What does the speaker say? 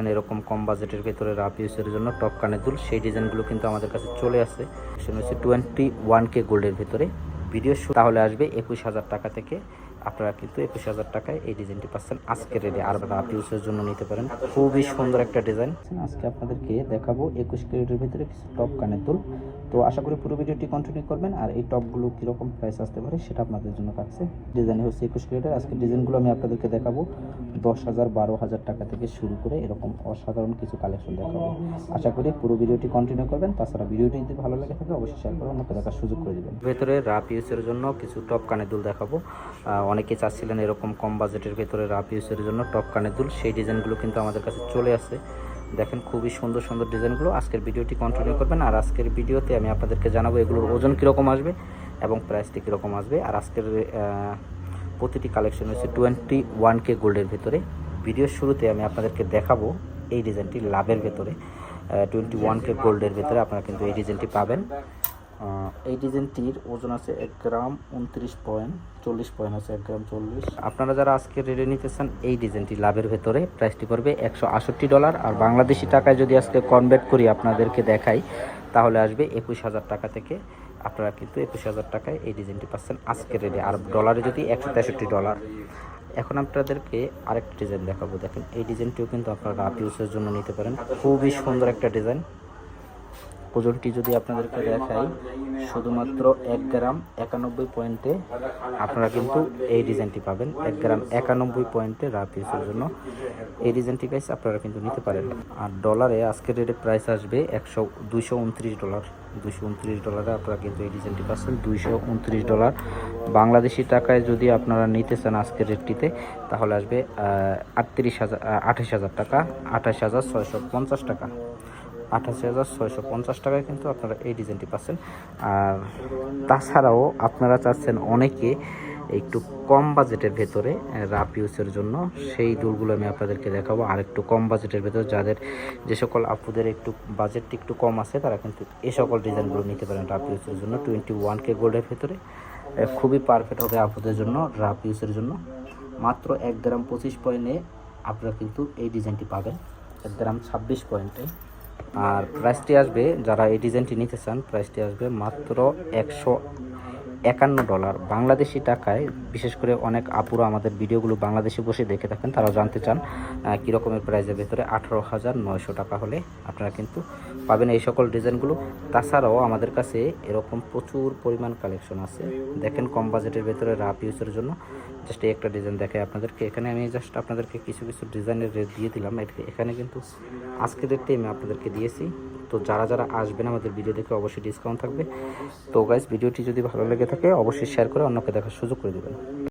চাচ্ছিলেন এরকম কম বাজেটের ভেতরে রাফ ইউজের জন্য টপ কানের দুল, সেই ডিজাইনগুলো কিন্তু আমাদের কাছে চলে আসে। হচ্ছে টোয়েন্টি ওয়ান কে গোল্ডের ভেতরে। ভিডিও তাহলে আসবে একুশ হাজার টাকা থেকে। আপনারা কিন্তু একুশ হাজার টাকায় এই ডিজাইনটি পাচ্ছেন। আজকের রেডি আর রাফ ইউজের জন্য নিতে পারেন। খুবই সুন্দর একটা ডিজাইন। আজকে আপনাদেরকে দেখাবো একুশ ক্যারেটের ভিতরে কিছু টপ কানের দুল। তো আশা করি পুরো ভিডিওটি কন্টিনিউ করবেন, আর এই টপগুলো কীরকম প্রাইস আসতে পারে সেটা আপনাদের জন্য থাকছে। ডিজাইন হচ্ছে একুশ ক্যারেটের। আজকে ডিজাইনগুলো আমি আপনাদেরকে দেখাবো। দশ হাজার বারো হাজার টাকা থেকে শুরু করে এরকম অসাধারণ কিছু কালেকশন দেখাবো। আশা করি পুরো ভিডিওটি কন্টিনিউ করবেন। তাছাড়া ভিডিওটি যদি ভালো লাগে থাকে, অবশ্যই শেয়ার করে অন্যকে দেখার সুযোগ করে দেবেন। ভেতরে রাপ ইউজের জন্য কিছু টপ কানের দুল দেখাবো। অনেকে চাচ্ছিলেন এরকম কম বাজেটের ভেতরে রাপ ইউজের জন্য টপ কানের দুল। সেই ডিজাইনগুলো কিন্তু আমাদের কাছে চলে আসে। দেখেন খুবই সুন্দর সুন্দর ডিজাইনগুলো। আজকের ভিডিওটি কন্টিনিউ করবেন আর আজকের ভিডিওতে আমি আপনাদেরকে জানাব এগুলোর ওজন কীরকম আসবে এবং প্রাইসটি কীরকম আসবে। আর আজকের প্রতিটি কালেকশন হচ্ছে টোয়েন্টি ওয়ান কে গোল্ডের ভেতরে। ভিডিওর শুরুতে আমি আপনাদেরকে দেখাবো এই ডিজাইনটি লাভের ভেতরে। টোয়েন্টি ওয়ান কে গোল্ডের ভেতরে আপনারা কিন্তু এই ডিজাইনটি পাবেন। এই ডিজাইনটির ওজন আছে এক গ্রাম উনত্রিশ পয়েন্ট, চল্লিশ পয়েন্ট আছে, এক গ্রাম চল্লিশ। আপনারা যারা আজকে রেডি নিতে চান এই ডিজাইনটি লাভের ভেতরে প্রাইসটি পড়বে একশো আষট্টি ডলার। আর বাংলাদেশি টাকায় যদি আজকে কনভার্ট করি আপনাদেরকে দেখাই, তাহলে আসবে একুশ হাজার টাকা থেকে। আপনারা কিন্তু একুশ হাজার টাকায় এই ডিজাইনটি পাচ্ছেন আজকে রেডি আর ডলারে যদি একশো তেষট্টি ডলার। এখন আপনাদেরকে আরেকটা ডিজাইন দেখাবো। দেখেন, এই ডিজাইনটিও কিন্তু আপনারা রাফ ইউজের জন্য নিতে পারেন। খুবই সুন্দর একটা ডিজাইন। ওজনটি যদি আপনাদেরকে দেখাই, শুধুমাত্র এক গ্রাম একানব্বই পয়েন্টে আপনারা কিন্তু এই ডিজাইনটি পাবেন। এক গ্রাম একানব্বই পয়েন্টে রাফ ইউজের জন্য। এই ডিজাইনটি গাইস আপনারা কিন্তু নিতে পারেন। আর ডলারে আজকের রেটে প্রাইস আসবে একশো, দুইশো উনত্রিশ ডলার দুইশো উনত্রিশ ডলারে আপনারা কিন্তু এই ডিজাইনটি পাচ্ছেন। দুইশো উনত্রিশ ডলার বাংলাদেশি টাকায় যদি আপনারা নিতে চান আজকের রেটটিতে তাহলে আসবে আটত্রিশ হাজার আঠাশ হাজার টাকা, আঠাশ হাজার ছয়শো পঞ্চাশ টাকা। আঠাশি হাজার ছয়শো পঞ্চাশ টাকায় কিন্তু আপনারা এই ডিজাইনটি পাচ্ছেন। আর তাছাড়াও আপনারা চাচ্ছেন অনেকে একটু কম বাজেটের ভেতরে রাপ ইউজের জন্য। সেই দুলগুলো আমি আপনাদেরকে দেখাবো আর একটু কম বাজেটের ভেতরে। যাদের যে সকল আপুদের একটু বাজেটটি একটু কম আছে, তারা কিন্তু এই সকল ডিজাইনগুলো নিতে পারেন রাপ ইউজের জন্য। টোয়েন্টি ওয়ান কে গোল্ডের ভেতরে খুবই পারফেক্ট হবে আপুদের জন্য রাপ ইউজের জন্য। মাত্র এক গ্রাম পঁচিশ পয়েন্টে আপনারা কিন্তু এই ডিজাইনটি পাবেন। এক গ্রাম ছাব্বিশ পয়েন্টে। আর প্রাইসটি আসবে যারা এই ডিজাইনটি নিতে চান প্রাইসটি আসবে মাত্র একশো একান্ন ডলার। বাংলাদেশি টাকায় বিশেষ করে অনেক আপুরা আমাদের ভিডিওগুলো বাংলাদেশে বসে দেখে থাকেন তারাও জানতে চান আহ, কী রকমের প্রাইসের ভেতরে আঠারো হাজার নয়শো টাকা হলে আপনারা কিন্তু পাবেন এই সকল ডিজাইনগুলো। তাছাড়াও আমাদের কাছে এরকম প্রচুর পরিমাণ কালেকশন আছে। দেখেন কম বাজেটের ভেতরে রাফ ইউজের জন্য। জাস্ট এই একটা ডিজাইন দেখাই আপনাদেরকে। এখানে আমি জাস্ট আপনাদেরকে কিছু কিছু ডিজাইনের রেট দিয়ে দিলাম। এখানে কিন্তু আজকের রেটটি আমি আপনাদেরকে দিয়েছি। তো যারা যারা আসবেন আমাদের ভিডিও দেখে অবশ্যই ডিসকাউন্ট থাকবে। তো গাইজ ভিডিওটি যদি ভালো লেগে থাকে অবশ্যই শেয়ার করে অন্যকে দেখার সুযোগ করে দেবেন।